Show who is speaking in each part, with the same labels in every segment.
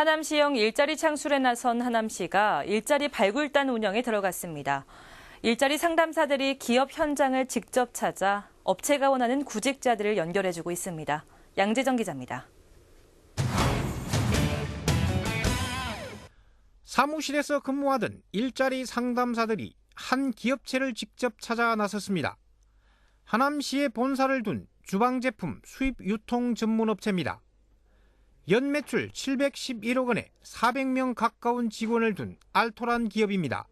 Speaker 1: 하남시형 일자리 창출에 나선 하남시가 일자리 발굴단 운영에 들어갔습니다. 일자리 상담사들이 기업 현장을 직접 찾아 업체가 원하는 구직자들을 연결해주고 있습니다. 양재정 기자입니다.
Speaker 2: 사무실에서 근무하던 일자리 상담사들이 한 기업체를 직접 찾아 나섰습니다. 하남시에 본사를 둔 주방제품 수입 유통 전문업체입니다. 연 매출 711억 원에 400명 가까운 직원을 둔 알토란 기업입니다.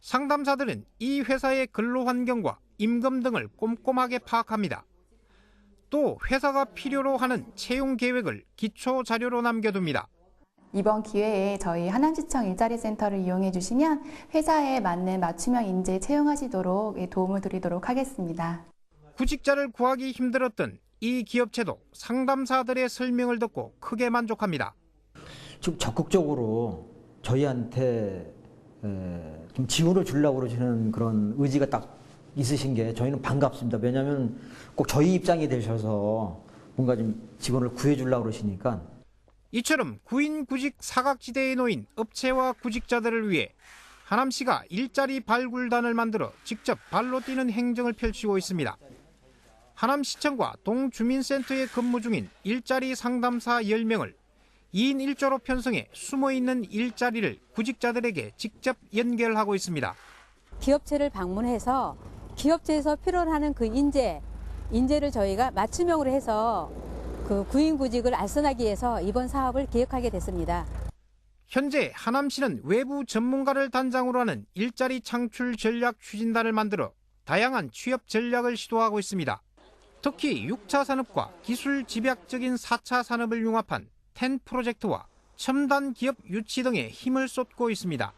Speaker 2: 상담사들은 이 회사의 근로 환경과 임금 등을 꼼꼼하게 파악합니다. 또 회사가 필요로 하는 채용 계획을 기초 자료로 남겨둡니다.
Speaker 3: 이번 기회에 저희 하남시청 일자리센터를 이용해 주시면 회사에 맞는 맞춤형 인재 채용하시도록 도움을 드리도록 하겠습니다.
Speaker 2: 구직자를 구하기 힘들었던 이 기업체도 상담사들의 설명을 듣고 크게 만족합니다.
Speaker 4: 좀 적극적으로 저희한테 에, 좀 지원을 주려고 그러시는 그런 의지가 딱 있으신 게 저희는 반갑습니다. 왜냐하면 꼭 저희 입장이 되셔서 뭔가 좀 직원을 구해주려고 그러시니까
Speaker 2: 이처럼 구인 구직 사각지대에 놓인 업체와 구직자들을 위해 하남시가 일자리 발굴단을 만들어 직접 발로 뛰는 행정을 펼치고 있습니다. 하남시청과 동주민센터에 근무 중인 일자리 상담사 10명을 2인 1조로 편성해 숨어있는 일자리를 구직자들에게 직접 연결하고 있습니다.
Speaker 5: 기업체를 방문해서 기업체에서 필요로 하는 그 인재, 인재를 저희가 맞춤형으로 해서 그 구인 구직을 알선하기 위해서 이번 사업을 기획하게 됐습니다.
Speaker 2: 현재 하남시는 외부 전문가를 단장으로 하는 일자리 창출 전략 추진단을 만들어 다양한 취업 전략을 시도하고 있습니다. 특히 6차 산업과 기술 집약적인 4차 산업을 융합한 텐 프로젝트와 첨단 기업 유치 등에 힘을 쏟고 있습니다.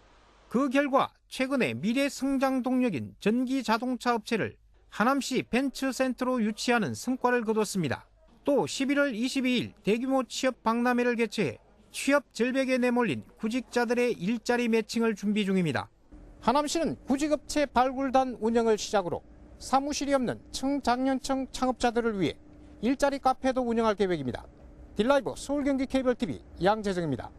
Speaker 2: 그 결과 최근에 미래 성장 동력인 전기 자동차 업체를 하남시 벤처센터로 유치하는 성과를 거뒀습니다. 또 11월 22일 대규모 취업 박람회를 개최해 취업 절벽에 내몰린 구직자들의 일자리 매칭을 준비 중입니다. 하남시는 구직업체 발굴단 운영을 시작으로 사무실이 없는 청장년층 창업자들을 위해 일자리 카페도 운영할 계획입니다. 딜라이브 서울경기 케이블TV 양재정입니다.